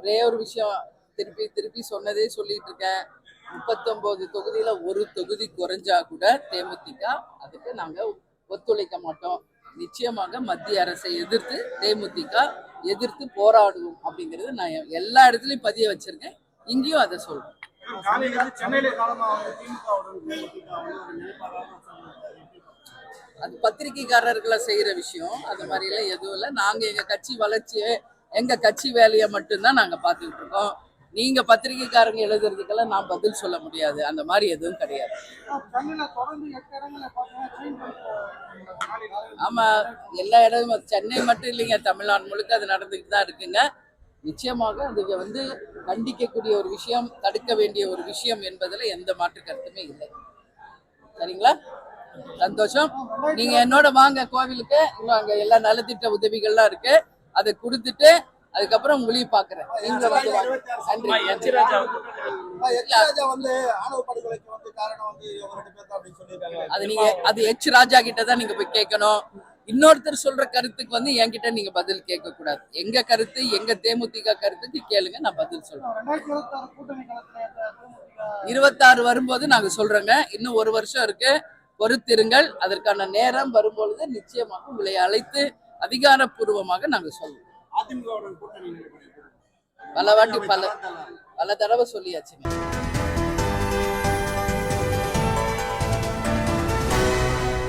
ஒரே ஒரு விஷயம் திருப்பி திருப்பி சொன்னதே சொல்லிட்டு இருக்கேன். முப்பத்தொன்பது தொகுதியில ஒரு தொகுதி குறைஞ்சா கூட தேமுதிக அதுக்கு நாங்க ஒத்துழைக்க மாட்டோம். நிச்சயமாக மத்திய அரசை எதிர்த்து தேமுதிக எதிர்த்து போராடுவோம் அப்படிங்கிறது நான் எல்லா இடத்துலயும் பதிய வச்சிருக்கேன். இங்கேயும் அதை சொல்றேன். அது பத்திரிகைக்காரர்களை செய்யற விஷயம். அது மாதிரி எல்லாம் எதுவும் இல்லை. நாங்க எங்க கட்சி வளர்ச்சியை எங்க கட்சி வேலையை மட்டும்தான் நாங்க பார்த்துக்கிட்டு இருக்கோம். நீங்க பத்திரிகைக்காரங்க எழுதுறதுக்கெல்லாம் நான் பதில் சொல்ல முடியாது. அந்த மாதிரி எதுவும் கிடையாது. ஆமா எல்லா இடமும் சென்னை மட்டும் இல்லைங்க. தமிழ்நாடு முழுக்க அது நடந்துக்கிட்டு தான் இருக்குங்க. நிச்சயமாக அது வந்து கண்டிக்கக்கூடிய ஒரு விஷயம் தடுக்க வேண்டிய ஒரு விஷயம் என்பதில் எந்த மாற்று கருத்துமே இல்லை. சரிங்களா? சந்தோஷம். நீங்க என்னோட வாங்க கோவிலுக்கு. இன்னும் அங்க எல்லா நலத்திட்ட உதவிகள்லாம் இருக்கு. அதை கொடுத்துட்டு அதுக்கப்புறம் உங்களையும் பாக்குறேன் வந்து. நன்றி. அது நீங்க அது எச் ராஜா கிட்ட தான் நீங்க போய் கேட்கணும். இன்னொருத்தர் சொல்ற கருத்துக்கு வந்து என்கிட்ட நீங்க பதில் கேட்க கூடாது எங்க கருத்து எங்க தேமுதிக கருத்துக்கு கேளுங்க நான் பதில் சொல்றேன். இருபத்தாறு வரும்போது நாங்க சொல்றோங்க. இன்னும் ஒரு வருஷம் இருக்கு. பொறுத்திருங்கள். அதற்கான நேரம் வரும்பொழுது நிச்சயமாக உங்களை அழைத்து அதிகாரப்பூர்வமாக நாங்க சொல்றோம் அதிமுகவுடன் கூட்டணி நிலைப்பாடு பல வாட்டி பல பல தடவை சொல்லியாச்சுங்க